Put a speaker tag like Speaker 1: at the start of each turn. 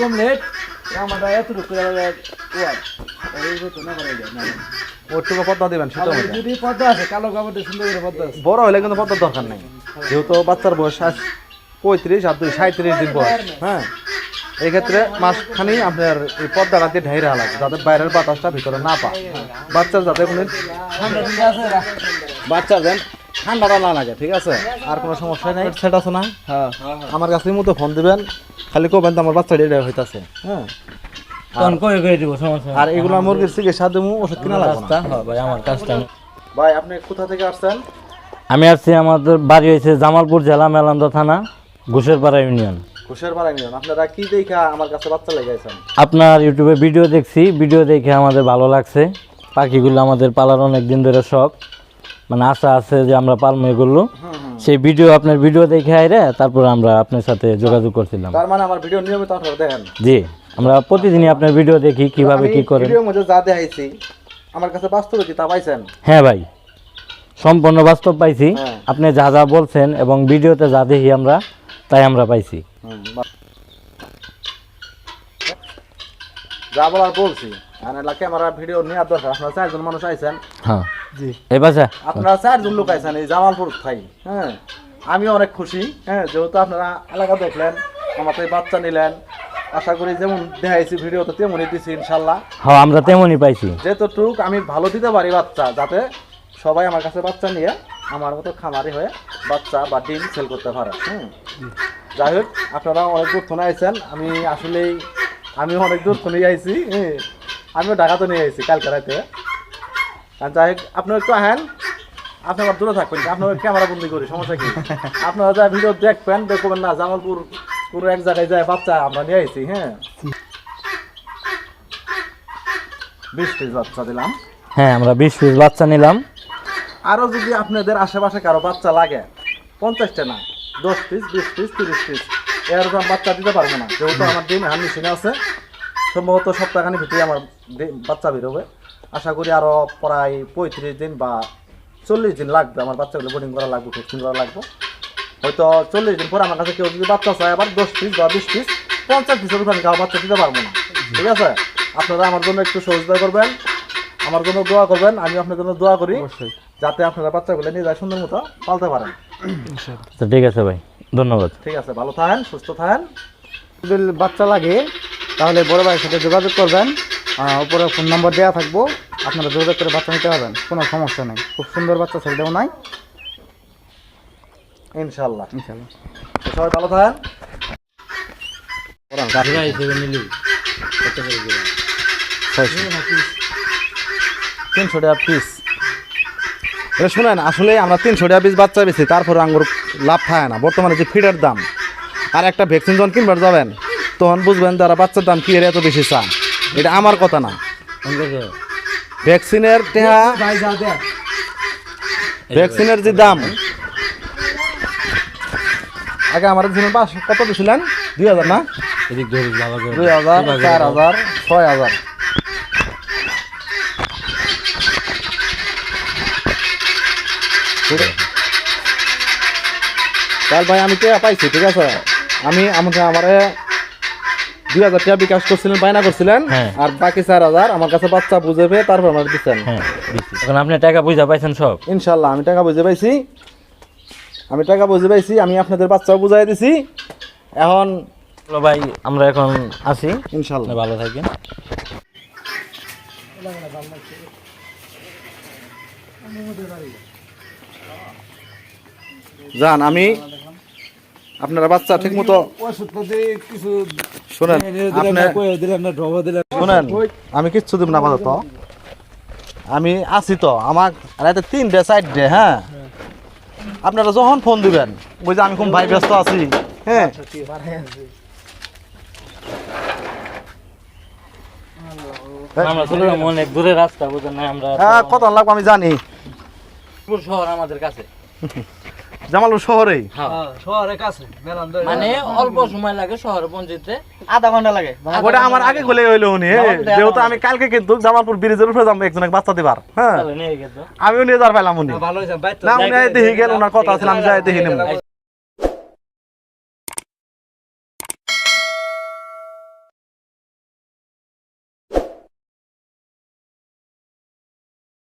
Speaker 1: এরকম লেট আমরা এতটুকু করে ওয়ার এই তো করে যায় না।
Speaker 2: ওটুকু পদ্মা দিবেন মধ্যে
Speaker 1: যদি পদ্মা আছে কালো কাপড়ে সুন্দর করে পদ্মা আছে।
Speaker 2: বড় হলে কিন্তু পদ্মার দরকার নেই। যেহেতু বাচ্চার বয়স পঁয়ত্রিশ আর দুই সাঁত্রিশ দিন বয়স। হ্যাঁ। এই ক্ষেত্রে মাসখানি আপনার এই পদ্মাটা দিয়ে ঢাইরা লাগবে যাতে বাইরের বাতাসটা ভিতরে না পায়। বাচ্চার যাতে কোনো। বাচ্চার ঠান্ডাটা না লাগে ঠিক আছে? আর কোনো সমস্যা নেই। সেট আছে না?
Speaker 1: হ্যাঁ।
Speaker 2: আমার কাছে মতো ফোন দিবেন খালি কবেন তো আমার বাচ্চা হইতাছে। হ্যাঁ?
Speaker 3: তখন করে করে দিব? সমস্যা
Speaker 2: আর এগুলো মুরগির চিকিৎসা দেবো ওষুধ কিনা লাগবে না।
Speaker 3: হ্যাঁ ভাই আমার কাজটা আমি-
Speaker 2: ভাই আপনি কোথা থেকে আসছেন?
Speaker 3: আমি আসছি আমাদের বাড়ি হয়েছে জামালপুর জেলা মেলান্দ থানা ঘুষেরপাড়া ইউনিয়ন।
Speaker 2: নিলেন আপনারা কি দেখা আমার কাছে বাচ্চা লেগেছেন
Speaker 3: আপনার ইউটিউবে ভিডিও দেখছি ভিডিও দেখে আমাদের ভালো লাগছে। পাখিগুলো আমাদের পালার অনেক দিন ধরে শখ। মানে আশা আছে যে আমরা পালবো এগুলো সেই ভিডিও আপনার ভিডিও দেখে আইরে তারপর আমরা আপনার সাথে যোগাযোগ করছিলাম।
Speaker 2: তার মানে আমার ভিডিও নিয়মিত আপনারা দেখেন?
Speaker 3: জি আমরা প্রতিদিনই আপনার ভিডিও দেখি কীভাবে কি করেন।
Speaker 2: ভিডিওর মধ্যে যা দেখাইছি আমার কাছে বাস্তবে কি তা পাইছেন?
Speaker 3: হ্যাঁ ভাই সম্পূর্ণ বাস্তব পাইছি।
Speaker 2: হ্যাঁ।
Speaker 3: আপনি যা যা বলছেন এবং ভিডিওতে যা দেখি আমরা তাই আমরা পাইছি।
Speaker 2: যা বলার বলছি। আর ক্যামেরা ভিডিও নেওয়ার দরকার। আপনারা চারজন মানুষ আইছেন।
Speaker 3: হ্যাঁ।
Speaker 2: জি।
Speaker 3: এই
Speaker 2: আপনারা চারজন লোক আইছেন এই জামালপুর থাই হ্যাঁ? আমি অনেক খুশি হ্যাঁ? যেহেতু আপনারা এলাকা দেখলেন আমার তো বাচ্চা নিলেন আশা করি যেমন দেখাইছি ভিডিওতে তেমনই দিছি ইনশাল্লাহ।
Speaker 3: হ্যাঁ আমরা তেমনই পাইছি।
Speaker 2: যেতটুক আমি ভালো দিতে পারি বাচ্চা যাতে সবাই আমার কাছে বাচ্চা নিয়ে আমার মতো খামারি হয়ে বাচ্চা বা ডিম সেল করতে পারে হুম? যাই হোক আপনারা অনেক দূর ফোনে আইছেন আমি আসলেই আমি অনেক দূর ফোনে আইছি হ্যাঁ? আমিও ঢাকাতে নিয়ে আইছি কালকে রাতে। আর যাই হোক আপনারা একটু আহেন। আপনি আবার দূরে থাকবেন আপনার ক্যামেরা বন্দি করি সমস্যা কি? আপনারা যা ভিডিও দেখবেন দেখবেন না জামালপুর পুরো এক জায়গায় যায় বাচ্চা আমরা নিয়ে আইছি হ্যাঁ? বিশ পিস বাচ্চা দিলাম।
Speaker 3: হ্যাঁ আমরা বিশ পিস বাচ্চা নিলাম।
Speaker 2: আরও যদি আপনাদের আশেপাশে কারও বাচ্চা লাগে পঞ্চাশটা না দশ পিস বিশ পিস তিরিশ পিস এর এরকম বাচ্চা দিতে পারব না। যেহেতু আমার ডিম হ্যান্ড মেশিনে আছে সম্ভবত সপ্তাহখানির ভিতরে আমার বাচ্চা বেরোবে আশা করি আরও প্রায় পঁয়ত্রিশ দিন বা চল্লিশ দিন লাগবে আমার বাচ্চাগুলো বোর্ডিং করা লাগবে ভ্যাকসিন করা লাগবে। হয়তো চল্লিশ দিন পরে আমার কাছে কেউ যদি বাচ্চা চায় আবার দশ পিস বা বিশ পিস পঞ্চাশ পিসের উপর আমি কারও বাচ্চা দিতে পারব না। ঠিক আছে? আপনারা আমার জন্য একটু সহযোগিতা করবেন আমার জন্য দোয়া করবেন আমি আপনার জন্য দোয়া করি যাতে আপনারা বাচ্চাগুলো নিয়ে যায় সুন্দর মতো পালতে পারেন।
Speaker 3: তো ঠিক আছে ভাই ধন্যবাদ।
Speaker 2: ঠিক আছে ভালো থাকেন সুস্থ থাকেন।
Speaker 1: যদি বাচ্চা লাগে তাহলে বড় ভাইয়ের সাথে যোগাযোগ করবেন। উপরে ফোন নম্বর দেওয়া থাকব। আপনারা যোগাযোগ করে বাচ্চা নিতে পারবেন। কোনো সমস্যা নেই। খুব সুন্দর বাচ্চা ছেলেও নাই।
Speaker 2: ইনশাল্লাহ
Speaker 1: ইনশাল্লাহ
Speaker 2: সবাই ভালো থাকেন। তিনশো টাকা পিস এটা শুনেন আসলে আমরা তিনশো টাকা পিস বাচ্চা বেশি তারপরে আঙ্গুর লাভ থাকে না। বর্তমানে যে ফিডের দাম আর একটা ভ্যাকসিন যখন কিনবার যাবেন তখন বুঝবেন তারা বাচ্চার দাম কি এর এত বেশি চান। এটা আমার কথা না। ভ্যাকসিনের টেহা ভ্যাকসিনের যে দাম। আগে আমার পাঁচ কত দিছিলেন? দুই হাজার না? দুই হাজার চার হাজার ছয় হাজার। তাহলে ভাই আমি টাকা পাইছি ঠিক আছে? আমি আমাকে আমারে দুই হাজার টাকা বিকাশ করছিলেন বায়না করছিলেন
Speaker 3: হ্যাঁ।
Speaker 2: আর বাকি চার হাজার আমার কাছে বাচ্চা বুঝে পেয়ে তারপর আমার দিচ্ছেন।
Speaker 3: হ্যাঁ এখন আপনি টাকা পয়সা পাইছেন সব?
Speaker 2: ইনশাল্লাহ আমি টাকা বুঝে পাইছি। আমি টাকা বুঝে পাইছি আমি আপনাদের বাচ্চাও বুঝাই দিছি। এখন
Speaker 3: ভাই আমরা এখন আসি
Speaker 2: ইনশাল্লাহ।
Speaker 3: ভালো থাকেন।
Speaker 2: যান আমি আপনারা বাচ্চা ঠিক মতো
Speaker 1: কিছু
Speaker 2: শোনেন আপনি
Speaker 1: দিলেন না ডবা দিলেন
Speaker 2: শোনেন আমি কিচ্ছু দিব না আপাতত। আমি আছি তো আমার রাতে তিনটে চারটে হ্যাঁ? আপনারা যখন ফোন দিবেন ওই যে আমি খুব ভাই ব্যস্ত আছি হ্যাঁ?
Speaker 3: আমরা
Speaker 2: হ্যাঁ কত লাগবে আমি জানি।
Speaker 3: শহর আমাদের কাছে।
Speaker 2: জামালপুর শহরে?
Speaker 1: শহরের কাছে
Speaker 3: মানে অল্প সময় লাগে শহরে পৌঁছতে
Speaker 1: আধা ঘণ্টা লাগে।
Speaker 2: ওটা আমার আগে খুলে হইল উনি। হ্যাঁ। যেহেতু আমি কালকে কিন্তু জামালপুর ব্রিজের উপরে যাব একজনের বাচ্চা দিবার হ্যাঁ।
Speaker 3: উনি
Speaker 2: আমিও নিয়ে যার পাইলাম উনি।
Speaker 1: ভালো হয়েছে
Speaker 2: না উনি দেখি গেল ওনার কথা আছে আমি যাই দেখি নেব